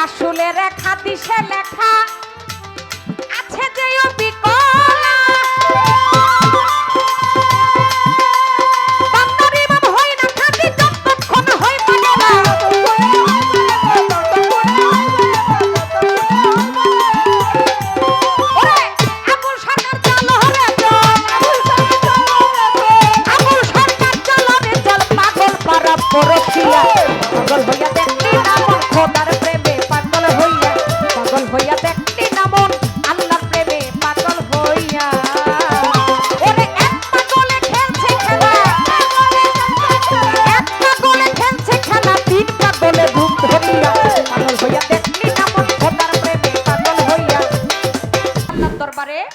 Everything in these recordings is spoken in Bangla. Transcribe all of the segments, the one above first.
রাসুলের খাদিসে লেখা।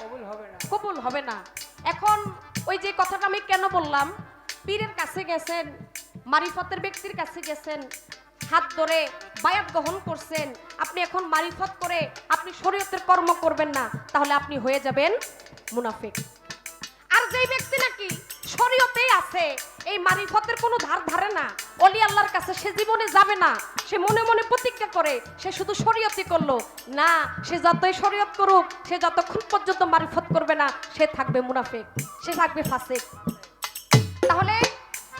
দরবারে কবুল হবে না। এখন ওই যে কথাটা আমি কেন বললাম পীরের কাছে গেছেন মারিফতের ব্যক্তির কাছে গেছেন হাত ধরে বায়াত গ্রহণ করছেন আপনি এখন মারিফত করে আপনি শরীয়তের কর্ম করবেন না তাহলে আপনি হয়ে যাবেন মুনাফিক। আর যেই ব্যক্তি নাকি শরীয়তেই আছে। এই মারিফতের কোনো ধার ধারে না। অলি আল্লাহর কাছে সে জীবনে যাবে না। সে মনে মনে প্রতিজ্ঞা করে, সে শুধু শরীয়তই করল। না, সে যতই শরীয়ত করুক, সে যতক্ষণ পর্যন্ত মারিফত করবে না, সে থাকবে মুনাফিক, সে থাকবে ফাসেক। তাহলে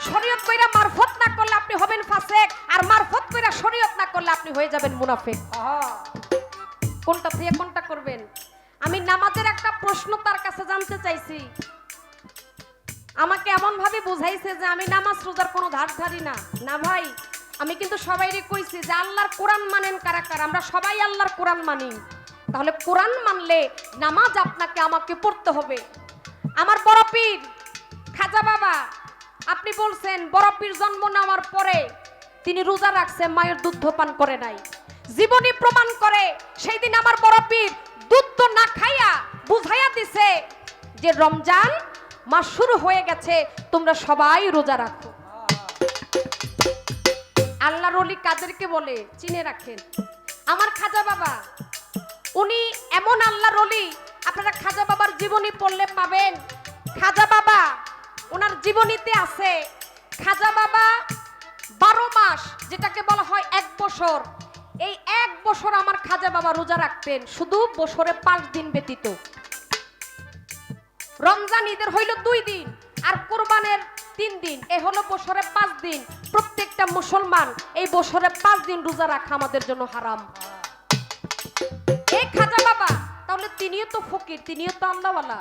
শরীয়ত কইরা মারফত না করলে আপনি হবেন ফাসেক, আর মারফত কইরা শরীয়ত না করলে আপনি হয়ে যাবেন মুনাফিক। কোনটা থেকে কোনটা করবেন? আমি নামাজের একটা প্রশ্ন তার কাছে জানতে চাইছি। আমাকে এমন ভাবে বুঝাইছে যে আমি নামাজ রোজার কোনো ধার ধারি না। না ভাই, আমি কিন্তু সবাইরে কইছি যে আল্লাহর কোরআন মানেন কারা কারা, আমরা সবাই আল্লাহর কোরআন মানি। তাহলে কোরআন মানলে নামাজ আপনাকে, আমাকে পড়তে হবে। আমার বড় পীর খাজা বাবা, আপনি বলছেন বড় পীর জন্ম নেওয়ার পরে তিনি রোজা রাখছেন মায়ের দুধ পান করে নাই। জীবনী প্রমাণ করে সেই দিন আমার বড় পীর দুধ তো না খাইয়া বুঝাইয়া দিছে যে রমজান মাস শুরু হয়ে গেছে, তোমরা সবাই রোজা রাখো। আল্লাহর অলি কাদেরকে বলে, চিনে রাখেন। আমার খাজা বাবা, উনি এমন আল্লাহর অলি আপনারা খাজা বাবার জীবনী পড়লে পাবেন। খাজা বাবা, ওনার জীবনীতে আছে, খাজা বাবা বারো মাস, যেটাকে বলা হয় এক বছর। এই এক বছর আমার খাজা বাবা রোজা রাখতেন, শুধু বছরে পাঁচ দিন ব্যতীত। রমজান ঈদের হইল দুই দিন আর কোরবানের তিন দিন। এ হলো বছরে পাঁচ দিন। প্রত্যেকটা মুসলমান এই বছরে পাঁচ দিন রোজা রাখা আমাদের জন্য হারাম। এই খাজা বাবা, তাহলে তিনিও তো ফকির, তিনিও তো আল্লাহওয়ালা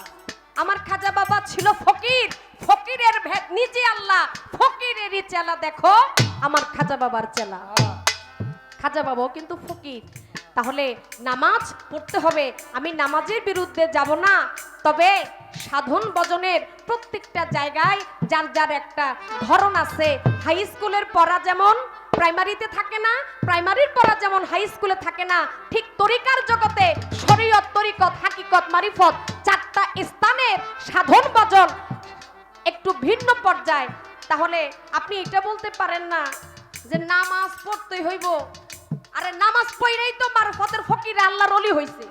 আমার খাজা বাবা ছিল ফকির। ফকিরের ভেদ নিজে আল্লাহ ফকিরেরই চেলা, দেখো, আমার খাজা বাবার চেলা। খাজা বাবাও কিন্তু ফকির। তাহলে নামাজ পড়তে হবে। আমি নামাজের বিরুদ্ধে যাব না। তবে সাধন বজনের প্রত্যেকটা জায়গায় যার যার একটা ধরন আছে। হাই স্কুলের পড়া যেমন প্রাইমারিতে থাকে না, প্রাইমারির পড়া যেমন হাই স্কুলে থাকে না, ঠিক তরিকার জগতে শরীয়ত, তরিকত, হাকিকত, মারিফত চারটা স্থানের সাধন বজন একটু ভিন্ন পর্যায়ে। তাহলে আপনি এটা বলতে পারেন না যে নামাজ পড়তেই হইব। আরে নামাজ পড়লেই তো মারফতের ফকির আল্লাহর অলি হইছে।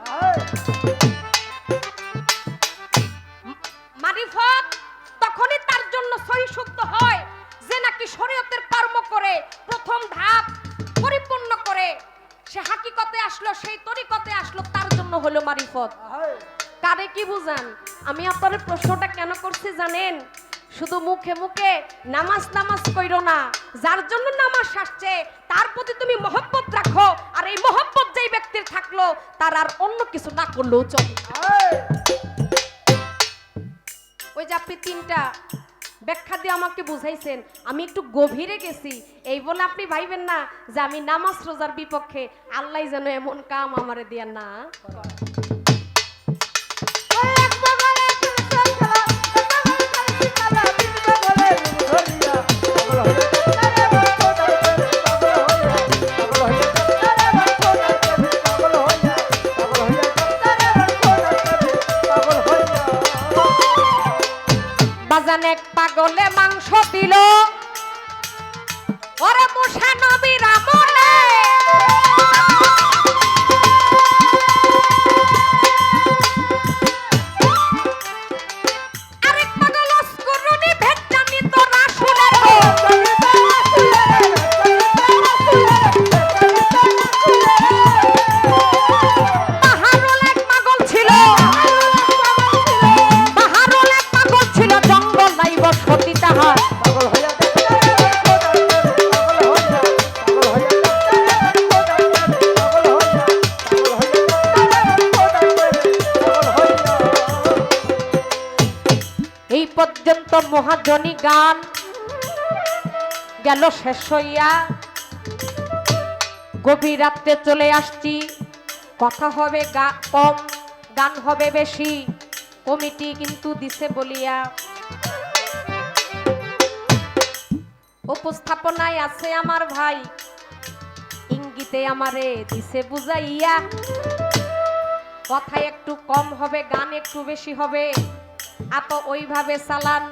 মারিফত তখনই তার জন্য সহিসুক্ত হয় যে নাকি শরীয়তের কর্ম করে প্রথম ধাপ পরিপূর্ণ করে। সে হাকিকতে আসলো সেই তরিকতে আসলো তার জন্য হলো মারিফত কারে কি বুঝান? আমি আপনার প্রশ্নটা কেন করছি জানেন? শুধু মুখে মুখে নামাজ নামাজ কইরো না। যার জন্য নামাজ আসছে, তার প্রতি তুমি মহব্বত রাখো। আর এই মহব্বত যেই ব্যক্তির থাকল, তার আর অন্য কিছু না করলেও চলে। ওই যে আপনি তিনটা ব্যাখ্যা দিয়ে আমাকে বুঝাইছেন, আমি একটু গভীরে গেছি। এই বলে আপনি ভাইবেন না যে আমি নামাজ রোজার বিপক্ষে আল্লাহ যেন এমন কাম আমারে দিয়া না। মহাজনী গান। গেল শেষ হইয়া। গভীর রাত্রে চলে আসছি। কথা হবে কম, গান হবে বেশি। কমিটি কিন্তু দিছে বলিয়া। উপস্থাপনায় আছে আমার ভাই। ইঙ্গিতে আমারে দিছে বুঝাইয়া। কথা একটু কম হবে, গান একটু বেশি হবে। আপ ওইভাবে চালান।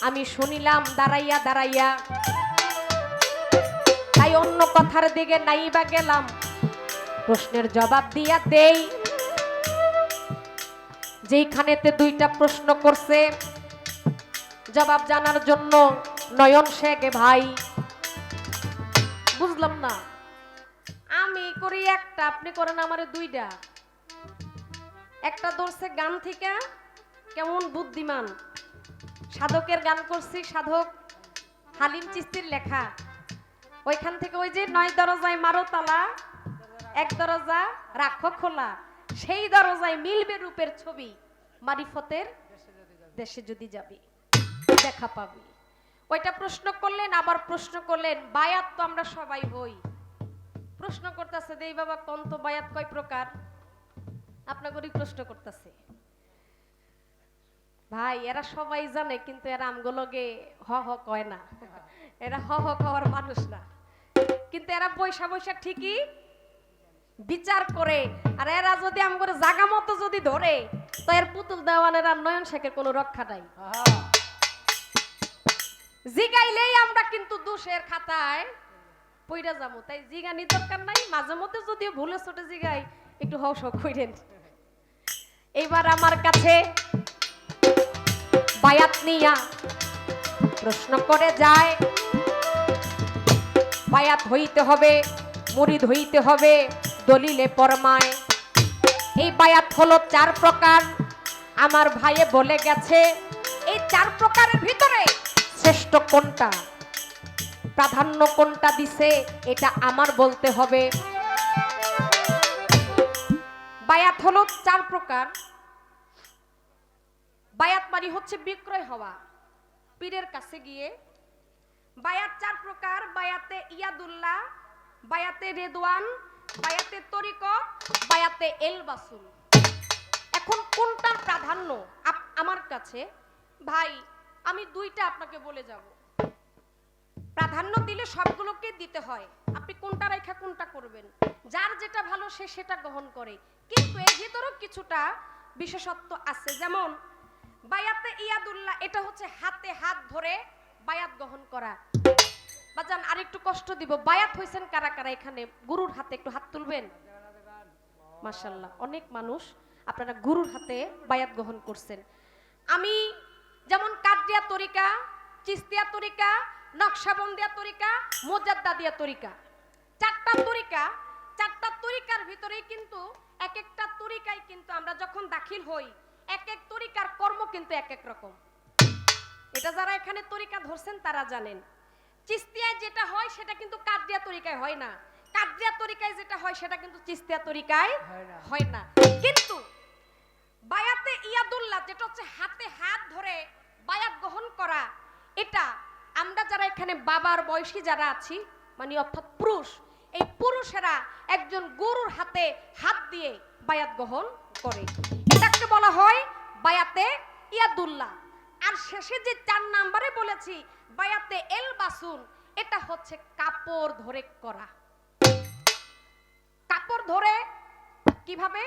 আমি শুনিলাম, দাঁড়াইয়া দাঁড়াইয়া। তাই অন্য কথার দিকে নাই বা গেলাম। প্রশ্নের জবাব দিয়া দেই। যেইখানেতে দুইটা প্রশ্ন করছে, জবাব জানার জন্য নয়ন শেখ ভাই। বুঝলাম না। আমি করি একটা, আপনি করেন আমারে দুইটা। একটা ধরছে গান থেকে কেমন বুদ্ধিমান। সাধকের গান করছি, সাধক হালিম চিস্তির লেখা। ওইখান থেকে ওই যে নয় দরজায় মারো তালা, এক দরজা রাখো খোলা। সেই দরজায় মিলবে রূপের ছবি, মারিফতের দেশে যদি যাবি, দেখা পাবি। ওইটা প্রশ্ন করলেন, আবার প্রশ্ন করলেন, বায়াত তো আমরা সবাই হই। প্রশ্ন করতেছে, দেই বাবা কোন বায়াত কয় প্রকার? আপনাদেরই প্রশ্ন করতেছে। ভাই এরা সবাই জানে কিন্তু এরা আমগুলোকে হ হ কয় না। এরা হ হ কওয়ার মানুষ না। কিন্তু এরা পয়সা পয়সা ঠিকই বিচার করে। আর এরা যদি আমগরে জাগা মতো যদি ধরে তো এর পুতুল দেওয়ানের আর নয়ন শেখের কোনো রক্ষা নাই। জিগাইলেই আমরা কিন্তু দোষের খাতায় পইরা যাব। তাই জিগানি দরকার নাই মাঝে মধ্যে যদিও ভুলে ছোটে জিগাই একটু হস কইরেন। এইবার আমার কাছে বায়াত নিয়া প্রশ্ন করে যায়। বায়াত হইতে হবে, মুরিদ হইতে হবে, দলিলে পরমায়। এই বায়াত হলো চার প্রকার। আমার ভাইয়ে বলে গেছে, এই চার প্রকারের ভিতরে শ্রেষ্ঠ কোনটা? প্রাধান্য কোনটা দিছে, এটা আমার বলতে হবে। বায়াত হলো চার প্রকার। বায়াত মারি হচ্ছে বিক্রয় হওয়া। পীরের কাছে গিয়ে, বায়াত চার প্রকার, বায়াতে ইয়াদুল্লাহ, বায়াতে রেদওয়ান, বায়াতে তরিকত, বায়াতে এলবাসুল। এখন কোনটার প্রাধান্য আমার কাছে? ভাই, আমি দুইটা আপনাকে বলে যাব। প্রাধান্য দিলে সবগুলোকে দিতে হয়। আপনি কোনটা রেখা কোনটা করবেন? যার যেটা ভালো সে সেটা গ্রহণ করে। কিন্তু এর ভিতরেও কিছুটা বিশেষত্ব আছে। যেমন বায়াতে ইয়াদুল্লাহ, এটা হচ্ছে হাতে হাত ধরে বায়াত গ্রহণ করা। বাজান, আরেকটু কষ্ট দিব। বায়াত হইছেন কারা কারা এখানে? গুরুর হাতে একটু হাত তুলবেন? মাশাল্লাহ অনেক মানুষ আপনারা গুরুর হাতে বায়াত গ্রহণ করছেন। আমি যেমন কাদিয়া তরিকা, চিস্তিয়া তরিকা, নকশাবন্দিয়া তরিকা মোজাদ্দাদিয়া তরিকা। চারটা তরিকা, চারটা তরিকার ভিতরেই কিন্তু এক একটা তরিকায় কিন্তু আমরা যখন দাখিল হই এক এক তরিকার কর্ম কিন্তু এক এক রকম। এটা যারা এখানে তরিকা ধরছেন তারা জানেন। চিস্তিয়ায় যেটা হয় সেটা কিন্তু কাদিয়া তরিকায় হয় না। কাদিয়া তরিকায় যেটা হয় সেটা কিন্তু চিস্তিয়া তরিকায় হয় না। কিন্তু বায়াতে ইয়াদুল্লাহ যেটা হচ্ছে হাতে হাত ধরে বায়াত গ্রহণ করা এটা আমরা যারা এখানে বাবার বয়সী যারা আছি মানে অর্থাৎ পুরুষ এই পুরুষেরা একজন গুরুর হাতে হাত দিয়ে বায়াত গ্রহণ করে। বলা হয় বায়াতে ইয়াদুল্লাহ। আর শেষে যে চার নাম্বারে বলেছি, বায়াতে এল বাসুন এটা হচ্ছে কাপড় ধরে করা। কাপড় ধরে কীভাবে?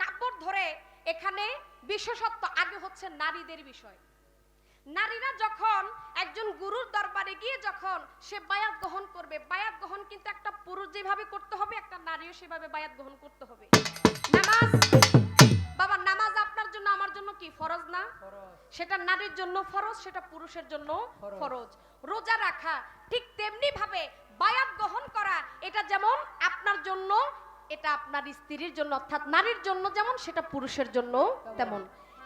কাপড় ধরে এখানে বিশেষত্ব আগে হচ্ছে নারীদের বিষয়। নারীরা যখন একজন গুরুর দরবারে গিয়ে যখন সে বায়াত গ্রহণ করবে, বায়াত গ্রহণ কিন্তু একটা পুরুষ যেভাবে করতে হবে, একটা নারীও সেভাবে বায়াত গ্রহণ করতে হবে। নামাজ কি ফরজ না? সেটা নারীর জন্য ফরজ সেটা পুরুষের জন্য ফরজ। রোজা রাখা ঠিক তেমনি ভাবে বায়াত গ্রহণ করা এটা যেমন আপনার জন্য এটা আপনার স্ত্রীর জন্য অর্থাৎ নারীর জন্য যেমন সেটা পুরুষের জন্য তেমন।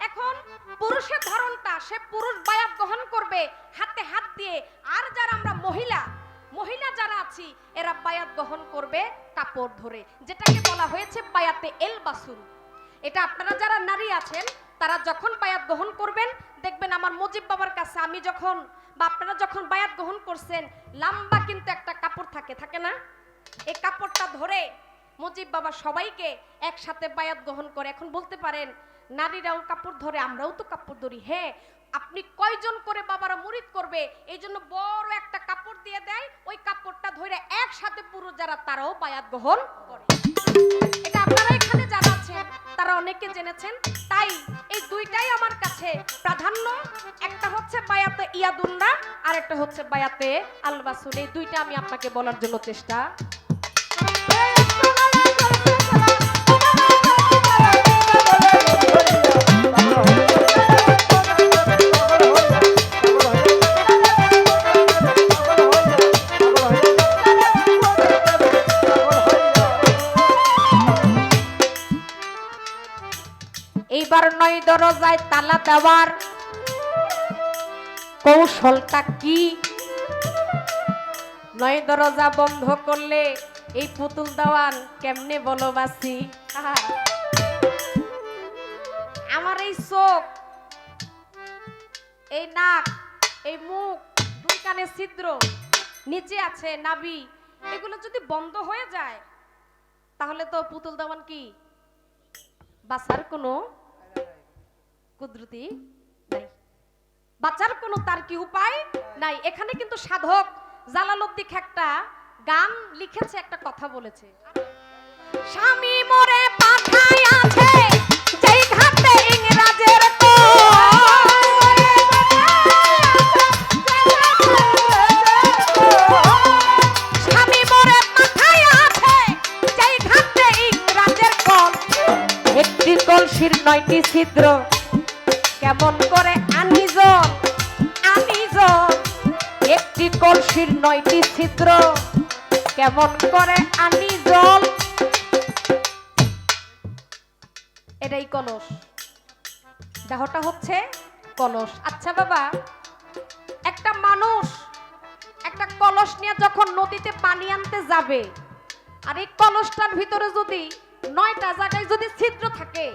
এখন পুরুষের ধরনটা সে পুরুষ বায়াত গ্রহণ করবে হাতে হাত দিয়ে। আর যারা আমরা মহিলা মহিলা যারা আছি এরা বায়াত গ্রহণ করবে কাপড় ধরে যেটাকে বলা হয়েছে বায়াতে এল বাসুল এটা আপনারা যারা নারী আছেন তারা যখন বায়াত গ্রহণ করবেন, দেখবেন আমার মুজিব বাবার কাছে আমি যখন বা আপনারা যখন বায়াত গ্রহণ করছেন, লম্বা কিন্তু একটা কাপড় থাকে থাকে না? এই কাপড়টা ধরে মুজিব বাবা সবাইকে একসাথে বায়াত গ্রহণ করে। এখন বলতে পারেন, নারীরাও কাপড় ধরে, আমরাও তো কাপড় ধরি। হ্যাঁ আপনি কয়জন করে বাবারা মুরিদ করবে, এই জন্য বড় একটা কাপড় দিয়ে দেয়, ওই কাপড়টা ধরে একসাথে পুরো যারা, তারাও বায়াত গ্রহণ করে। এটা আপনারা এখানে আছেন, তারা অনেকে জেনেছেন, তাই বায়াতে ইয়াদুল্লাহ আর একটা হচ্ছে বায়াতে আলবাসুল এই দুইটা আমি আপনাকে বলার জন্য চেষ্টা। এইবার নয় দরজায় তালা দেওয়ার কৌশলটা কি নয় দরজা বন্ধ করলে এই পুতুল দেওয়ান কেমনে বলো বাসি আহা। আমার এই চোখ, এই নাক, এই মুখ, দুই কানে ছিদ্র, নিচে আছে নাবি এগুলো যদি বন্ধ হয়ে যায়, তাহলে তো পুতুল দেওয়ান কি বাসার কোনো কুদরতি বাঁচার কোনো তার কি উপায় নাই? এখানে কিন্তু সাধক জালালুদ্দিক একটা গান লিখেছে, একটা কথা বলেছে। স্বামী মোরে কলসির নয়টি ছিদ্র। কেমন করে আনি জল? এটাই কলস। দেহটা হচ্ছে কলস। আচ্ছা বাবা, একটা মানুষ একটা কলস নিয়ে যখন নদীতে পানি আনতে যাবে, আর এই কলসটার ভিতরে যদি নয়টা জায়গায় যদি ছিদ্র থাকে